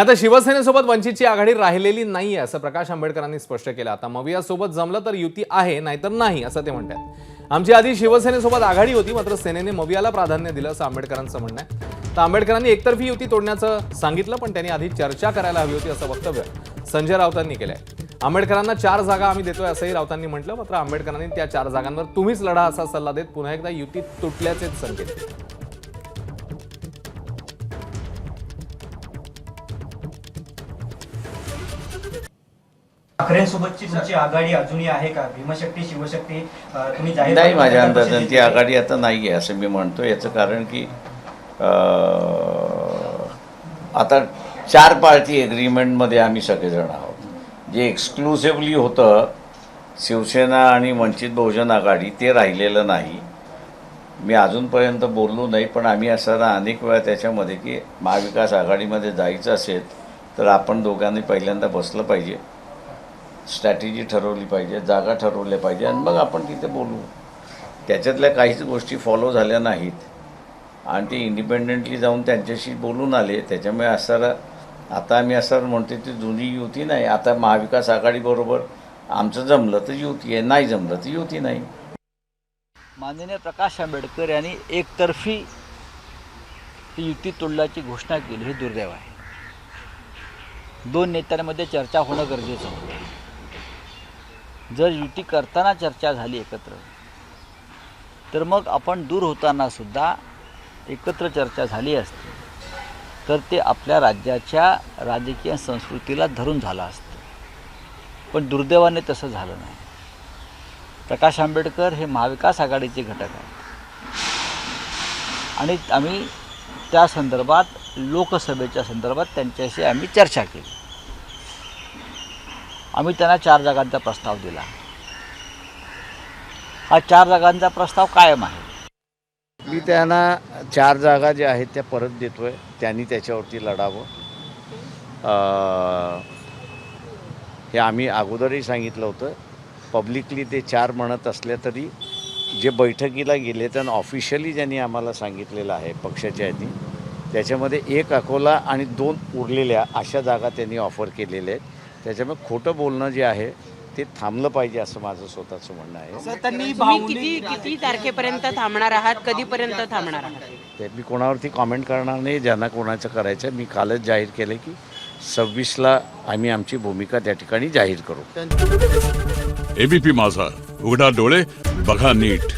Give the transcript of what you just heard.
आता शिवसेनेसोबत वंचितची आघाडी राहिलेली नाहीये असं प्रकाश आंबेडकरांनी स्पष्ट केलं. आता मवियासोबत जमलं तर युती आहे नाहीतर नाही असं ते म्हणतात. आमची आधी शिवसेनेसोबत आघाडी होती मात्र सेनेने मवियाला प्राधान्य दिलं असं आंबेडकरांचं म्हणणं आहे. तर आंबेडकरांनी एकतर्फी युती तोडण्याचं सांगितलं पण त्यांनी आधी चर्चा करायला हवी होती असं वक्तव्य संजय राऊतांनी केलंय. आंबेडकरांना चार जागा आम्ही देतोय असंही राऊतांनी म्हटलं मात्र आंबेडकरांनी त्या चार जागांवर तुम्हीच लढा असा सल्ला देत पुन्हा एकदा युती तुटल्याचेच संकेत. ठाकरेंसोबतची तुमची आघाडी अजूनही आहे का? भीमशक्ती शिवशक्ती तुम्ही जाहीर नाही माझ्या अंदाजाने ती आघाडी आता नाही आहे असं मी म्हणतो. याचं कारण की आता चार पार्टी एग्रीमेंटमध्ये आम्ही सगळेजण आहोत. जे एक्सक्लुसिव्हली होतं शिवसेना आणि वंचित बहुजन आघाडी ते राहिलेलं नाही. मी अजूनपर्यंत बोललो नाही पण आम्ही असताना अनेक वेळा त्याच्यामध्ये की महाविकास आघाडीमध्ये जायचं असेल तर आपण दोघांनी पहिल्यांदा बसलं पाहिजे. स्ट्रॅटेजी ठरवली पाहिजे जागा ठरवल्या पाहिजे आणि मग आपण तिथे बोलू. त्याच्यातल्या काहीच गोष्टी फॉलो झाल्या नाहीत. आणि ते इंडिपेंडेंटली जाऊन त्यांच्याशी बोलून आले. त्याच्यामुळे असं आता आम्ही असं म्हणतो ती जुनी युती नाही. आता महाविकास आघाडीबरोबर आमचं जमलं तर युती आहे नाही जमलं तर युती नाही. माननीय प्रकाश आंबेडकर यांनी एकतर्फी युती तोडल्याची घोषणा केली. हे दुर्दैव आहे. दोन नेत्यांमध्ये चर्चा होणं गरजेचं होतं. जर युती करताना चर्चा झाली एकत्र तर मग आपण दूर होताना सुद्धा एकत्र चर्चा झाली असती. तर ते आपल्या राज्याच्या राजकीय संस्कृतीला धरून झालं असतं. पण दुर्दैवाने तसं झालं नाही. प्रकाश आंबेडकर हे महाविकास आघाडीचे घटक आहेत. आणि आम्ही त्या संदर्भात लोकसभेच्या संदर्भात त्यांच्याशी आम्ही चर्चा केली. आम्ही त्यांना चार जागांचा प्रस्ताव दिला. हा चार जागांचा प्रस्ताव कायम आहे. मी त्यांना चार जागा ज्या आहेत त्या परत देतोय. त्यांनी त्याच्यावरती लढावं. हे आम्ही अगोदरही सांगितलं होतं. पब्लिकली ते चार म्हणत असले तरी जे बैठकीला गेले त्यांना ऑफिशियली ज्यांनी आम्हाला सांगितलेलं आहे पक्षाच्या यांनी त्याच्यामध्ये एक अकोला आणि दोन उरलेल्या अशा जागा त्यांनी ऑफर केलेल्या आहेत. त्याच्यामुळे खोटं बोलणं जे आहे ते थांबलं पाहिजे असं माझं स्वतःचं म्हणणं आहे. तुम्ही किती किती तारखेपर्यंत थांबणार आहात? कधीपर्यंत थांबणार आहात? ते मी कोणावरती कॉमेंट करणार नाही ज्यांना कोणाचं करायचं मी कालच जाहीर केलं की सव्वीसला आम्ही आमची भूमिका त्या ठिकाणी जाहीर करू. एबीपी माझा. उघडा डोळे बघा नीट.